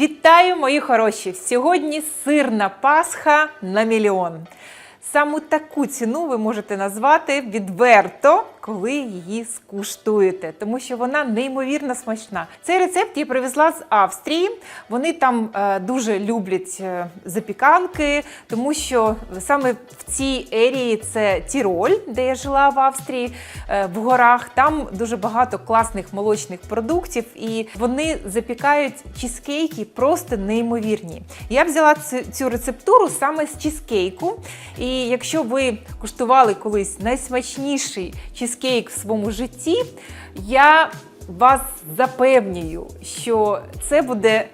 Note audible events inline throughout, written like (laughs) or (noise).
Вітаю, мої хороші! Сьогодні сирна Пасха на мільйон. Саме таку ціну ви можете назвати відверто, коли її скуштуєте, тому що вона неймовірно смачна. Цей рецепт я привезла з Австрії. Вони там е, дуже люблять е, запіканки, тому що саме в цій ерії це Тіроль, де я жила в Австрії, е, в горах. Там дуже багато класних молочних продуктів, і вони запікають чізкейки просто неймовірні. Я взяла цю, рецептуру саме з чізкейку. І якщо ви куштували колись найсмачніший чізкейк в своєму житті, я вас запевнюю, що це буде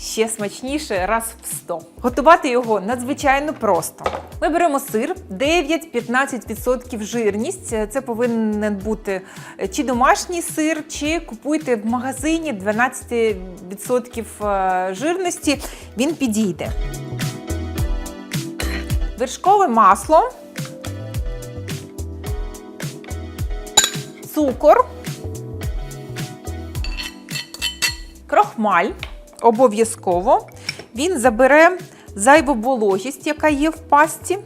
ще смачніше раз в 100. Готувати його надзвичайно просто. Ми беремо сир 9-15% жирність. Це повинен бути чи домашній сир, чи купуйте в магазині 12% жирності. Він підійде. Вершкове масло, цукор, крохмаль обов'язково. Він забере зайву вологість, яка є в пасті.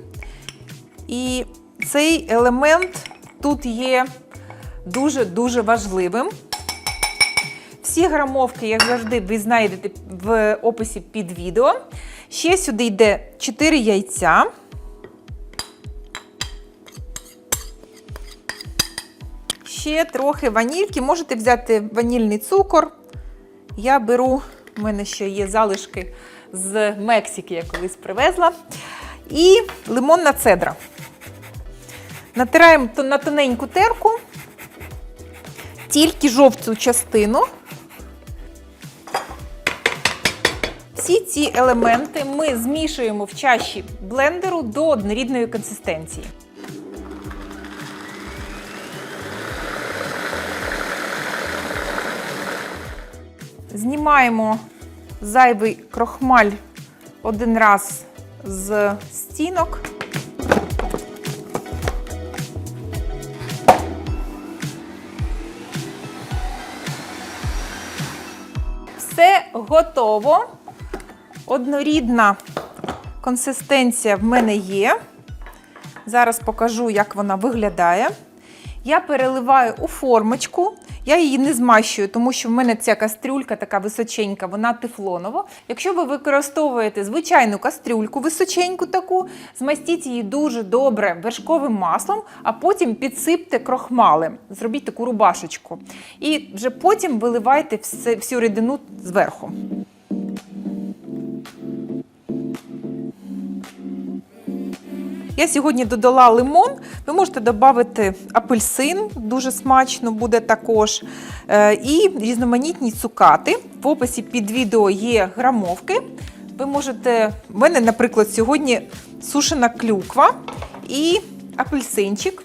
І цей елемент тут є дуже-дуже важливим. Всі грамовки, як завжди, ви знайдете в описі під відео. Ще сюди йде 4 яйця. Ще трохи ванільки. Можете взяти ванільний цукор. Я беру, в мене ще є залишки з Мексики, я колись привезла. І лимонна цедра. Натираємо на тоненьку терку, тільки жовту частину. Всі ці елементи ми змішуємо в чаші блендеру до однорідної консистенції. Знімаємо зайвий крохмаль один раз з стінок. Все готово. Однорідна консистенція в мене є. Зараз покажу, як вона виглядає. Я переливаю у формочку. Я її не змащую, тому що в мене ця кастрюлька така височенька, вона тефлонова. Якщо ви використовуєте звичайну кастрюльку, височеньку таку, змастіть її дуже добре вершковим маслом, а потім підсипте крохмалем. Зробіть таку рубашечку. І вже потім виливайте всю рідину зверху. Я сьогодні додала лимон. Ви можете додати апельсин, дуже смачно буде також. Е, І різноманітні цукати. В описі під відео є грамовки. Ви можете, в мене, наприклад, сьогодні сушена клюква і апельсинчик.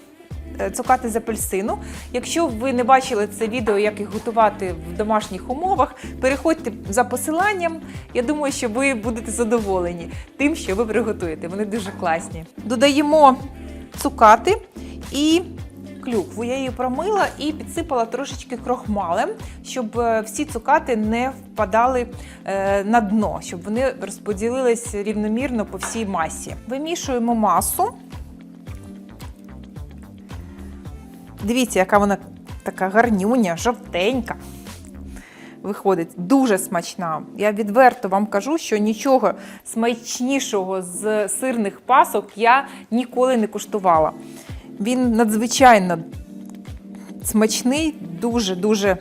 Е, Цукати з апельсину. Якщо ви не бачили це відео, як їх готувати в домашніх умовах, переходьте за посиланням. Я думаю, що ви будете задоволені тим, що ви приготуєте. Вони дуже класні. Додаємо цукати і клюкву. Я її промила і підсипала трошечки крохмалем, щоб е, всі цукати не впадали е, на дно, щоб вони розподілились рівномірно по всій масі. Вимішуємо масу. Дивіться, яка вона така гарнюня, жовтенька. Виходить, дуже смачна. Я відверто вам кажу, що нічого смачнішого з сирних пасок я ніколи не куштувала. Він надзвичайно смачний, дуже-дуже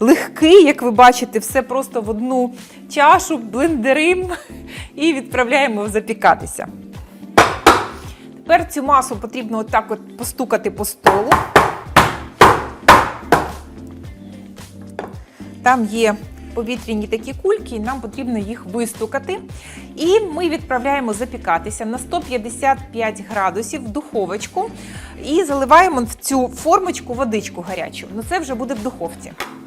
легкий, як ви бачите, все просто в одну чашу, блендерим і відправляємо запікатися. Тепер цю масу потрібно отак от постукати по столу. Там є повітряні такі кульки, і нам потрібно їх вистукати. І ми відправляємо запікатися на 155 градусів в духовочку і заливаємо в цю формочку водичку гарячу. Ну це вже буде в духовці. –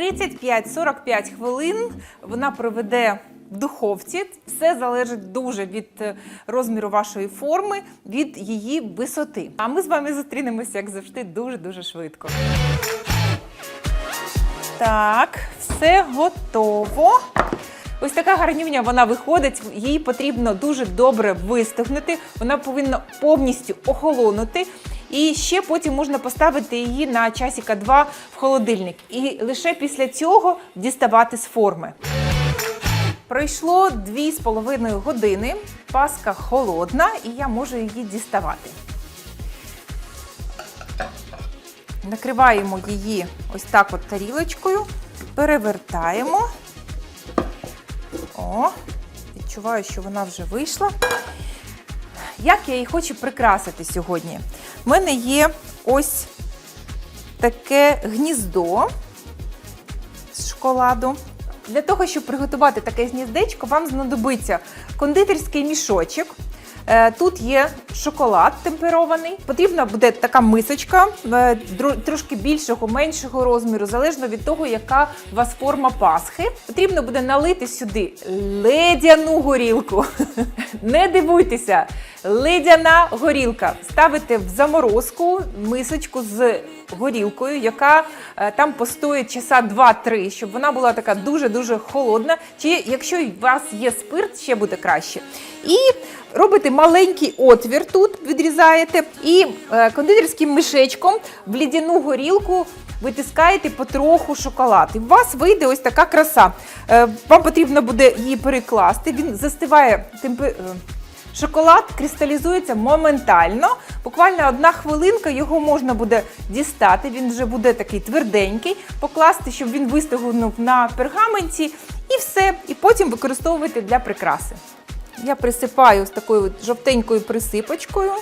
35-45 хвилин вона проведе в духовці. Все залежить дуже від е, розміру вашої форми, від її висоти. А ми з вами зустрінемося, як завжди, дуже-дуже швидко. Так, все готово. Ось така гарнюня вона виходить. Її потрібно дуже добре вистигнути. Вона повинна повністю охолонути. І ще потім можна поставити її на часика 2 в холодильник. І лише після цього діставати з форми. Пройшло 2,5 години. Паска холодна, і я можу її діставати. Накриваємо її ось так от тарілочкою, перевертаємо. О, відчуваю, що вона вже вийшла. Як я її хочу прикрасити сьогодні? У мене є ось таке гніздо з шоколаду. Для того, щоб приготувати таке гніздечко, вам знадобиться кондитерський мішочок. Е, Тут є шоколад темперований. Потрібна буде така мисочка е, трошки більшого, меншого розміру, залежно від того, яка у вас форма пасхи. Потрібно буде налити сюди ледяну горілку. (laughs) Не дивуйтеся, ледяна горілка. Ставите в заморозку мисочку з горілкою, яка е, там постоїть часа 2-3, щоб вона була така дуже-дуже холодна. Чи якщо у вас є спирт, ще буде краще. І робите маленький отвір тут, відрізаєте, і е, кондитерським мішечком в лідяну горілку витискаєте потроху шоколад. І у вас вийде ось така краса. Е, Вам потрібно буде її перекласти. Він застиває темпе... Шоколад кристалізується моментально. Буквально одна хвилинка його можна буде дістати. Він вже буде такий тверденький, покласти, щоб він вистигнув на пергаменті, і все. І потім використовувати для прикраси. Я присипаю з такою жовтенькою присипочкою,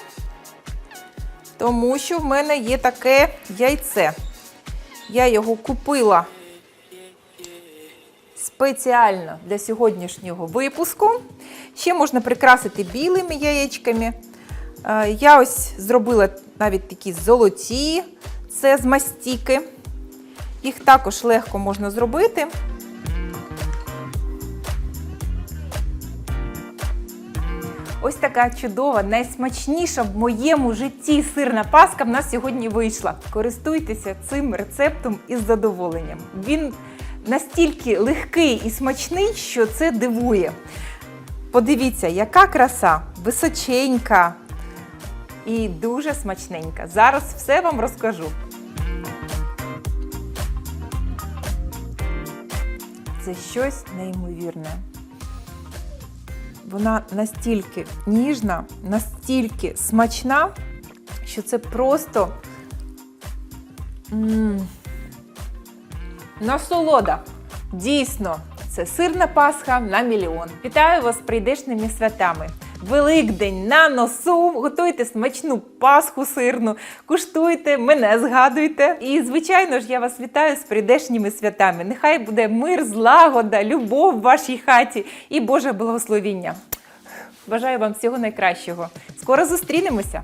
тому що в мене є таке яйце. Я його купила спеціально для сьогоднішнього випуску. Ще можна прикрасити білими яєчками. Е, Я ось зробила навіть такі золоті, це з мастіки. Їх також легко можна зробити. Ось така чудова, найсмачніша в моєму житті сирна паска в нас сьогодні вийшла. Користуйтеся цим рецептом із задоволенням. Він настільки легкий і смачний, що це дивує. Подивіться, яка краса, височенька і дуже смачненька. Зараз все вам розкажу. Це щось неймовірне. Вона настільки ніжна, настільки смачна, що це просто м, насолода. Дійсно, це сирна Пасха на мільйон. Вітаю вас з прийдешними святами. Великдень на носу, готуйте смачну пасху сирну, куштуйте, мене згадуйте. І, звичайно ж, я вас вітаю з прийдешніми святами. Нехай буде мир, злагода, любов в вашій хаті і Боже благословіння. Бажаю вам всього найкращого. Скоро зустрінемося!